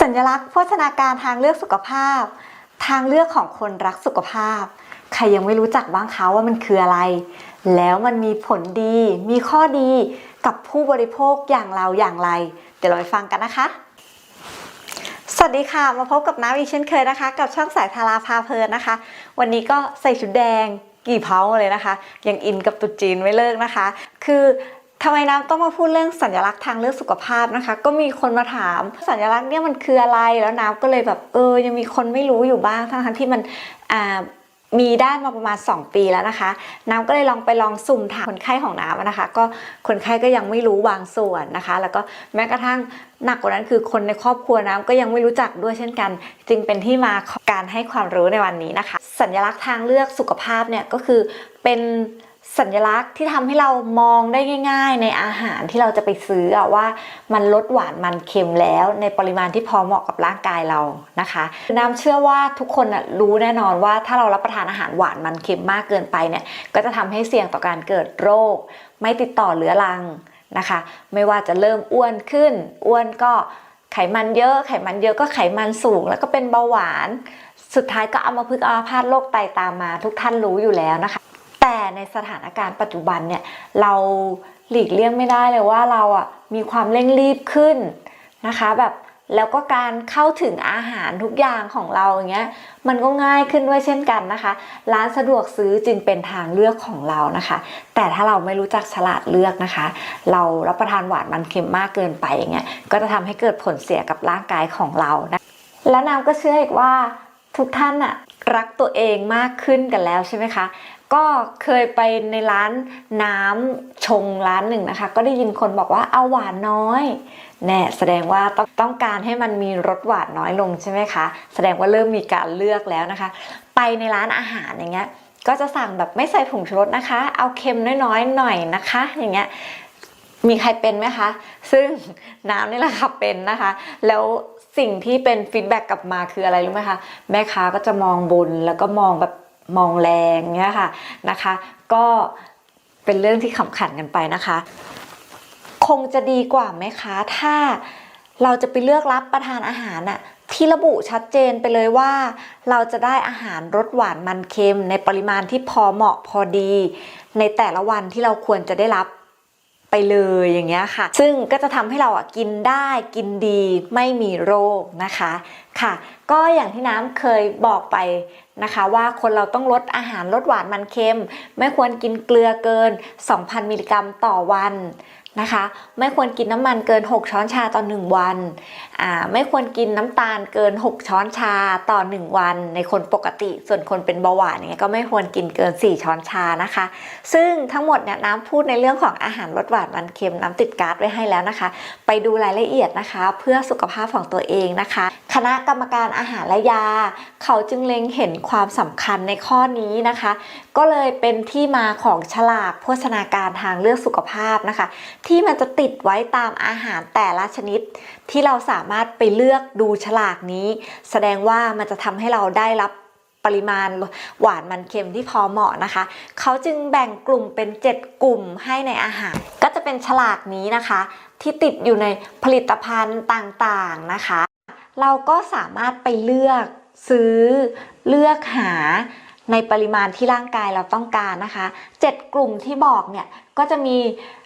สัญลักษณ์โภชนาการทางเลือกสุขภาพ ทางเลือกของคนรักสุขภาพ ใครยังไม่รู้จักบ้างคะว่ามันคืออะไร แล้วมันมีผลดี มีข้อดีกับผู้บริโภคอย่างเราอย่างไร เดี๋ยวเราไปฟังกันนะคะ สวัสดีค่ะ มาพบกับน้ำอีกเช่นเคยนะคะ กับช่องสายทาราพาเพลินนะคะ วันนี้ก็ใส่ชุดแดงกี่เพาเลยนะคะ ยังอินกับตุ๊จีนไม่เลิกนะคะ คือ ทำไมน้ำต้องมาพูดเรื่องสัญลักษณ์ทางเลือกสุขภาพนะคะ ก็มีคนมาถาม สัญลักษณ์เนี่ยมันคืออะไรแล้วน้ำก็เลยแบบเออยังมีคนไม่รู้อยู่บ้างทั้งที่มันอ่ามีได้มาประมาณ 2 ปีแล้วนะคะ น้ำก็เลยลองไปลองสุ่มถามคนไข้ของน้ำนะคะ ก็คนไข้ก็ยังไม่รู้บางส่วนนะคะ แล้วก็แม้กระทั่งหนักกว่านั้นคือคนในครอบครัวน้ำก็ยังไม่รู้จักด้วยเช่นกัน จึงเป็นที่มาการให้ความรู้ในวันนี้นะคะ สัญลักษณ์ทางเลือกสุขภาพเนี่ยก็คือเป็น สัญลักษณ์ที่ทำให้เรามองได้ง่าย ๆ ในอาหารที่เราจะไปซื้อว่ามันลดหวานมันเค็มแล้ว ในปริมาณที่พอเหมาะกับร่างกายเรานะคะน้ำเชื่อว่าทุกคนรู้แน่นอนว่าถ้าเรารับประทานอาหารหวานมันเค็มมากเกินไปเนี่ยก็จะทำให้เสี่ยงต่อการเกิดโรค ไม่ติดต่อเรื้อรังนะคะ ไม่ว่าจะเริ่มอ้วนขึ้น อ้วนก็ไขมันเยอะ ไขมันเยอะก็ไขมันสูง แล้วก็เป็นเบาหวาน สุดท้ายก็เอามาพึกอาพาตโรคไตตามมา ทุกท่านรู้อยู่แล้วนะคะ แต่ในสถานการณ์ปัจจุบันเนี่ยเราหลีกเลี่ยงไม่ได้เลยว่าเราอะมีความเร่งรีบขึ้นนะคะแบบแล้วก็การเข้าถึงอาหารทุกอย่างของเราอย่างเงี้ยมันก็ง่ายขึ้นด้วยเช่นกันนะคะ ร้านสะดวกซื้อจึงเป็นทางเลือกของเรานะคะ แต่ถ้าเราไม่รู้จักฉลาดเลือกนะคะ เรารับประทานหวานมันเค็มมากเกินไปอย่างเงี้ยก็จะทำให้เกิดผลเสียกับร่างกายของเรานะและน้ำก็เชื่ออีกว่าทุกท่านอะรักตัวเองมากขึ้นกันแล้วใช่ไหมคะ ก็เคยไปในร้านน้ำชงร้านหนึ่งนะคะ ก็ได้ยินคนบอกว่าเอาหวานน้อย แน่แสดงว่าต้องต้องการให้มันมีรสหวานน้อยลงใช่ไหมคะ แสดงว่าเริ่มมีการเลือกแล้วนะคะ ไปในร้านอาหารอย่างเงี้ย ก็จะสั่งแบบไม่ใส่ผงชูรสนะคะ เอาเค็มน้อยๆหน่อยนะคะ อย่างเงี้ยมีใครเป็นไหมคะ ซึ่งน้ำนี่แหละค่ะเป็นนะคะ แล้วสิ่งที่เป็นฟีดแบ็กกลับมาคืออะไรรู้ไหมคะ แม่ค้าก็จะมองบนแล้วก็มองแบบ มองแรงเนี่ยค่ะนะคะ ก็เป็นเรื่องที่ขำขันกันไปนะคะ คงจะดีกว่าไหมคะ ถ้าเราจะไปเลือกรับประทานอาหารน่ะที่ระบุชัดเจนไปเลยว่า เราจะได้อาหารรสหวานมันเค็มในปริมาณที่พอเหมาะพอดี ในแต่ละวันที่เราควรจะได้รับ ไปเลยอย่างเงี้ยค่ะ ซึ่งก็จะทำให้เราอะกินได้กินดีไม่มีโรคนะคะค่ะ ก็อย่างที่น้ำเคยบอกไปนะคะว่าคนเราต้องลดอาหารลดหวานมันเค็ม ไม่ควรกินเกลือเกิน 2,000 มิลลิกรัมต่อวัน นะคะ ไม่ควรกินน้ำมันเกิน 6 ช้อนชาต่อ 1 วัน อ่า ไม่ควรกินน้ำตาลเกิน 6 ช้อนชาต่อ 1 วัน ในคนปกติ ส่วนคนเป็นเบาหวานเนี่ยก็ไม่ควรกินเกิน 4 ช้อนชานะคะ ซึ่งทั้งหมดเนี่ยน้ำพูดในเรื่องของอาหารรสหวานมันเค็มน้ำติดการ์ดไว้ให้แล้วนะคะ ไปดูรายละเอียดนะคะ เพื่อสุขภาพของตัวเองนะคะ คณะกรรมการอาหารและยา เขาจึงเล็งเห็นความสำคัญในข้อนี้นะคะ ก็เลยเป็นที่มาของฉลากโภชนาการทางเลือกสุขภาพนะคะ ที่มันจะติดไว้ตามอาหารแต่ละชนิด ที่เราสามารถไปเลือกดูฉลากนี้ แสดงว่ามันจะทำให้เราได้รับปริมาณหวานมันเค็มที่พอเหมาะนะคะ เขาจึงแบ่งกลุ่มเป็น 7 กลุ่มให้ในอาหาร ก็จะเป็นฉลากนี้นะคะ ที่ติดอยู่ในผลิตภัณฑ์ต่างๆนะคะ เราก็สามารถไปเลือกซื้อเลือกหาในปริมาณที่ร่างกายเราต้องการนะคะ 7 กลุ่มที่บอกเนี่ยก็จะมี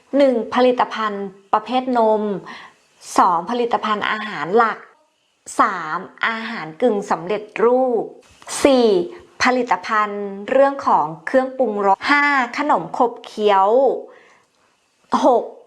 1. ผลิตภัณฑ์ประเภทนม 2. ผลิตภัณฑ์อาหารหลัก 3. อาหารกึ่งสำเร็จรูป 4. ผลิตภัณฑ์เรื่องของเครื่องปรุงรส 5. ขนมขบเคี้ยว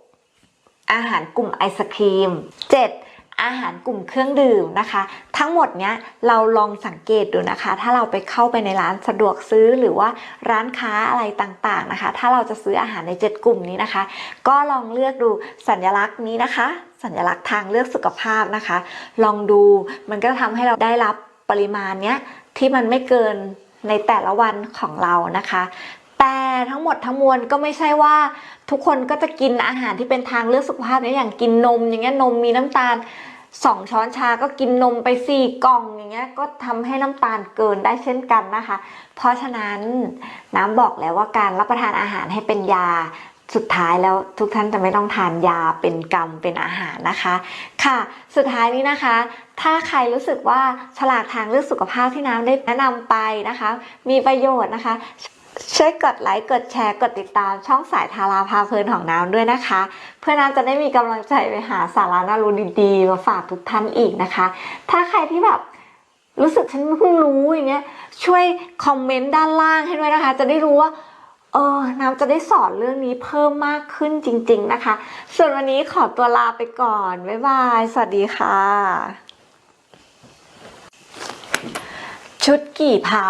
6. อาหารกลุ่มไอศครีม 7. อาหารกลุ่มเครื่องดื่มนะคะ ทั้งหมดเนี้ยเราลองสังเกตดูนะคะ ถ้าเราไปเข้าไปในร้านสะดวกซื้อหรือว่าร้านค้าอะไรต่างๆนะคะ ถ้าเราจะซื้ออาหารใน 7 กลุ่มนี้นะคะ ก็ลองเลือกดูสัญลักษณ์นี้นะคะ สัญลักษณ์ทางเลือกสุขภาพนะคะ ลองดูมันก็ทำให้เราได้รับปริมาณเนี้ยที่มันไม่เกินในแต่ละวันของเรานะคะ ทั้งหมดทั้งมวลก็ไม่ใช่ว่า ทุกคนก็จะกินอาหารที่เป็นทางเลือกสุขภาพเนี่ยอย่างกินนม อย่างเงี้ยนมมีน้ำตาลสองช้อนชาก็กินนมไปสี่กล่องอย่างเงี้ยก็ทำให้น้ำตาลเกินได้เช่นกันนะคะ เพราะฉะนั้นน้ำบอกแล้วว่าการรับประทานอาหารให้เป็นยาสุดท้ายแล้วทุกท่านจะไม่ต้องทานยาเป็นกรรมเป็นอาหารนะคะ ค่ะ สุดท้ายนี้นะคะ ถ้าใครรู้สึกว่าฉลากทางเลือกสุขภาพที่น้ำได้แนะนำไปนะคะ มีประโยชน์นะคะ ช่วยกดไลค์ กดแชร์ กดติดตามช่องสายทาราพาเพลินของน้ำด้วยนะคะ เพื่อน้ำจะได้มีกำลังใจไปหาสาระน่ารู้ดีๆ มาฝากทุกท่านอีกนะคะ ถ้าใครที่แบบรู้สึกฉันเพิ่งรู้อย่างเงี้ยช่วยคอมเมนต์ด้านล่างให้ด้วยนะคะ จะได้รู้ว่าเออน้ำจะได้สอนเรื่องนี้เพิ่มมากขึ้นจริง ๆนะคะ ส่วนวันนี้ขอตัวลาไปก่อน บ๊ายบาย สวัสดีค่ะ ชุดกี่เผา